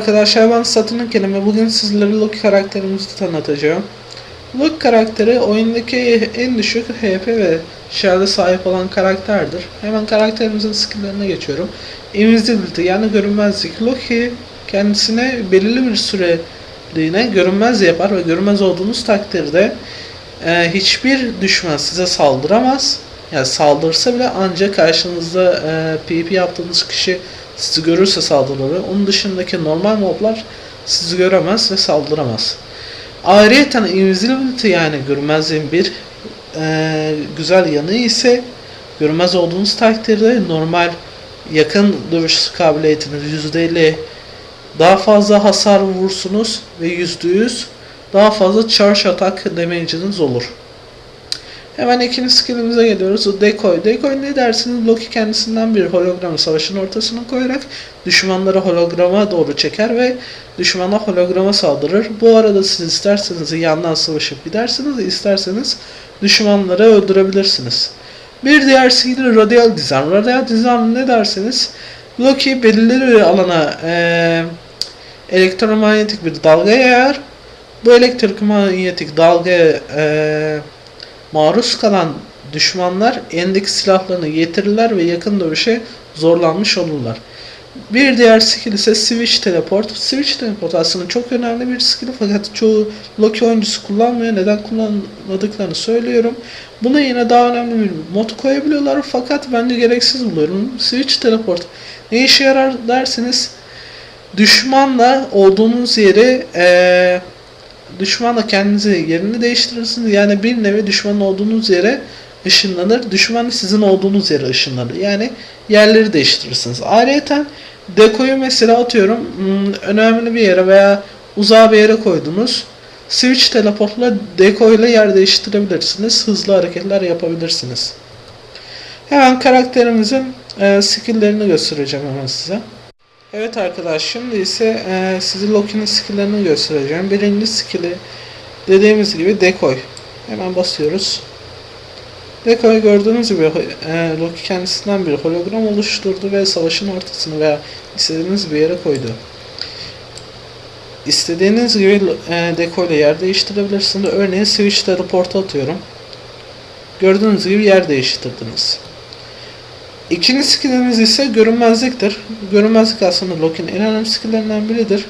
arkadaşlar ben Satürn kelime bugün sizlere Loki karakterimizi tanıtacağım. Loki karakteri oyundaki en düşük HP ve şerde sahip olan karakterdir. Hemen karakterimizin skilllerine geçiyorum. Invisibility yani görünmezlik. Loki kendisine belirli bir süreliğine görünmez yapar ve görünmez olduğunuz takdirde e, hiçbir düşman size saldıramaz. Yani saldırsa bile ancak karşınızda e, PvP yaptığınız kişi sizi görürse saldırır. Onun dışındaki normal moblar sizi göremez ve saldıramaz. Ayrıca invisibility yani görünmezliğin bir e, güzel yanı ise görünmez olduğunuz takdirde normal yakın dövüş kabiliyetiniz %50 daha fazla hasar vurursunuz ve %100 daha fazla charge attack damage'iniz olur. Hemen ikinci skillimize geliyoruz. O Decoy. Decoy ne dersiniz? Loki kendisinden bir hologramı savaşın ortasına koyarak düşmanları holograma doğru çeker ve düşmana holograma saldırır. Bu arada siz isterseniz yandan savaşıp gidersiniz, isterseniz düşmanları öldürebilirsiniz. Bir diğer skill Radial Design. Radial Design ne derseniz Loki belirli bir alana eee elektromanyetik bir dalga yayar. Bu elektromanyetik dalgaya eee maruz kalan düşmanlar elindeki silahlarını getirirler ve yakın dövüşe zorlanmış olurlar. Bir diğer skill ise Switch Teleport. Switch Teleport aslında çok önemli bir skill fakat çoğu Loki oyuncusu kullanmıyor. Neden kullanmadıklarını söylüyorum. Buna yine daha önemli bir mod koyabiliyorlar fakat ben de gereksiz buluyorum. Switch Teleport ne işe yarar derseniz düşmanla olduğunuz yeri eee düşmanla kendinizi yerini değiştirirsiniz. Yani bir nevi düşmanın olduğunuz yere ışınlanır. Düşman sizin olduğunuz yere ışınlanır. Yani yerleri değiştirirsiniz. Ayrıca dekoyu mesela atıyorum hmm, önemli bir yere veya uzağa bir yere koydunuz. Switch teleportla deko yer değiştirebilirsiniz. Hızlı hareketler yapabilirsiniz. Hemen karakterimizin e, skill'lerini göstereceğim hemen size. Evet arkadaş şimdi ise e, size Loki'nin skill'lerini göstereceğim. Birinci skill'i dediğimiz gibi decoy. Hemen basıyoruz. Decoy gördüğünüz gibi e, Loki kendisinden bir hologram oluşturdu ve savaşın ortasını veya istediğiniz bir yere koydu. İstediğiniz gibi e, decoy ile yer değiştirebilirsiniz. Örneğin switch teleport'a atıyorum. Gördüğünüz gibi yer değiştirdiniz. İkinci skillimiz ise görünmezliktir. Görünmezlik aslında Loki'nin en önemli skillerinden biridir.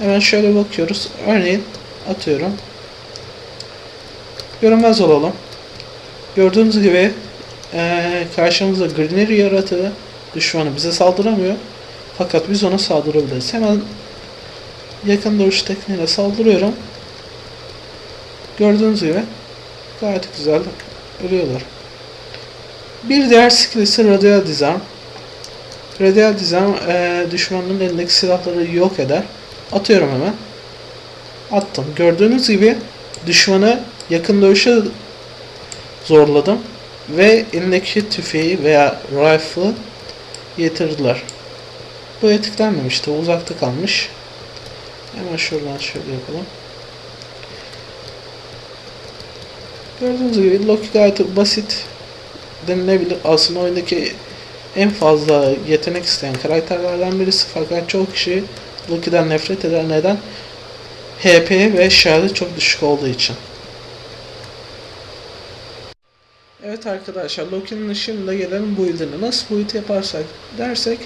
Hemen şöyle bakıyoruz. Örneğin atıyorum. Görünmez olalım. Gördüğünüz gibi ee, karşımızda Greenery yaratığı düşmanı bize saldıramıyor. Fakat biz ona saldırabiliriz. Hemen yakın dövüş tekniğiyle saldırıyorum. Gördüğünüz gibi gayet güzel ölüyorlar. Bir diğer skill ise Radial Disarm. Radial Disarm e, düşmanın elindeki silahları yok eder. Atıyorum hemen. Attım. Gördüğünüz gibi düşmanı yakın dövüşe zorladım. Ve elindeki tüfeği veya rifle getirdiler. Bu etiklenmemişti. Uzakta kalmış. Hemen şuradan şöyle yapalım. Gördüğünüz gibi Loki gayet basit denilebilir. Aslında oyundaki en fazla yetenek isteyen karakterlerden birisi fakat çok kişi Loki'den nefret eder. Neden? HP ve şarjı çok düşük olduğu için. Evet arkadaşlar Loki'nin şimdi gelelim build'ine. Nasıl build yaparsak dersek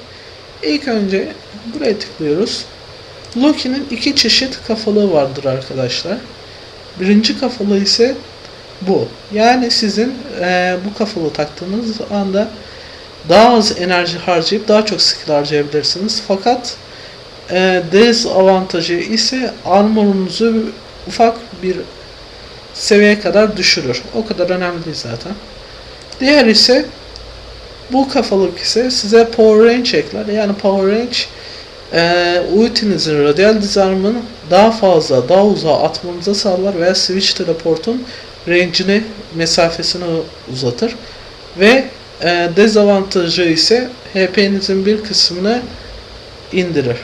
ilk önce buraya tıklıyoruz. Loki'nin iki çeşit kafalığı vardır arkadaşlar. Birinci kafalığı ise bu. Yani sizin e, bu kafalı taktığınız anda daha az enerji harcayıp daha çok skill harcayabilirsiniz. Fakat e, dezavantajı ise armorunuzu ufak bir seviyeye kadar düşürür. O kadar önemli değil zaten. Diğer ise bu kafalık ise size power range ekler. Yani power range e, ultinizin radial disarm'ın daha fazla, daha uzağa atmanıza sağlar veya switch teleportun range'ini, mesafesini uzatır. Ve e, dezavantajı ise HP'nizin bir kısmını indirir.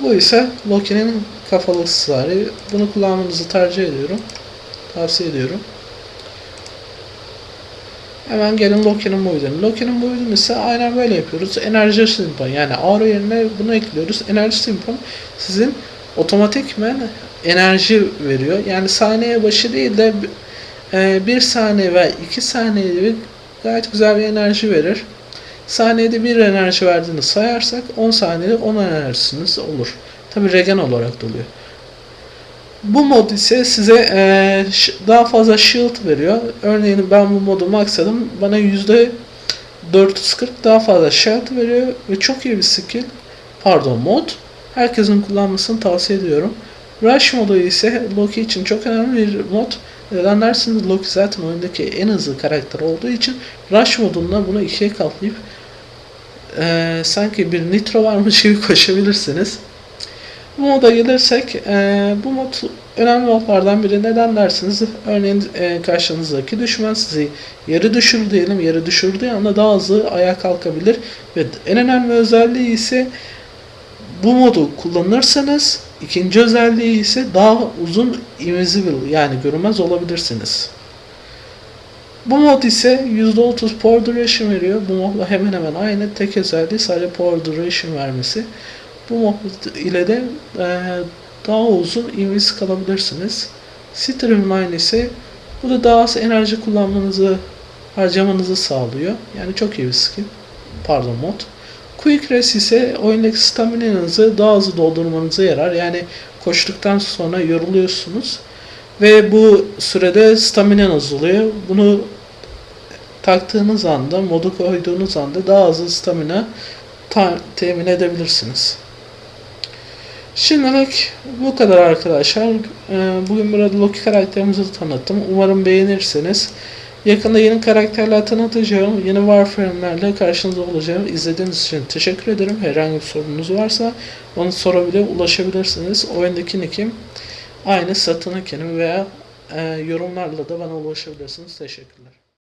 Bu ise Loki'nin kafalı ısrarı. Bunu kullanmanızı tercih ediyorum. Tavsiye ediyorum. Hemen gelin Loki'nin boyutunu. Loki'nin boyutunu ise aynen böyle yapıyoruz. Enerji simpon yani aura yerine bunu ekliyoruz. Enerji simpon sizin otomatikmen enerji veriyor. Yani saniye başı değil de e, bir saniye ve iki saniyede gayet güzel bir enerji verir. Saniyede bir enerji verdiğini sayarsak 10 saniyede 10 enerjisiniz olur. Tabi regen olarak da oluyor. Bu mod ise size ş- daha fazla shield veriyor. Örneğin ben bu modu maxladım. Bana yüzde 440 daha fazla shield veriyor ve çok iyi bir skill. Pardon mod. Herkesin kullanmasını tavsiye ediyorum. Rush modu ise Loki için çok önemli bir mod. Neden dersiniz Loki zaten oyundaki en hızlı karakter olduğu için Rush modunda bunu ikiye katlayıp eee, sanki bir nitro varmış gibi koşabilirsiniz. Bu moda gelirsek, e, bu mod önemli modlardan biri. Neden dersiniz? Örneğin e, karşınızdaki düşman sizi yarı düşür diyelim. Yarı düşürdüğü anda daha hızlı ayağa kalkabilir. Ve en önemli özelliği ise bu modu kullanırsanız ikinci özelliği ise daha uzun invisible yani görünmez olabilirsiniz. Bu mod ise %30 power duration veriyor. Bu modla hemen hemen aynı. Tek özelliği sadece power duration vermesi. Bu mod ile de e, daha uzun invis kalabilirsiniz. Streamline ise bu da daha az enerji kullanmanızı harcamanızı sağlıyor. Yani çok iyi bir skin. Pardon mod. Quick Rest ise oyundaki staminanızı daha hızlı doldurmanıza yarar. Yani koştuktan sonra yoruluyorsunuz. Ve bu sürede staminanız oluyor. Bunu taktığınız anda, modu koyduğunuz anda daha hızlı stamina ta- temin edebilirsiniz. Şimdilik bu kadar arkadaşlar. Ee, Bugün burada Loki karakterimizi tanıttım. Umarım beğenirsiniz. Yakında yeni karakterler tanıtacağım. Yeni Warframe'lerle karşınızda olacağım. İzlediğiniz için teşekkür ederim. Herhangi bir sorunuz varsa onu sorabilir, ulaşabilirsiniz. Oyundaki nickim aynı satın nickim veya e, yorumlarla da bana ulaşabilirsiniz. Teşekkürler.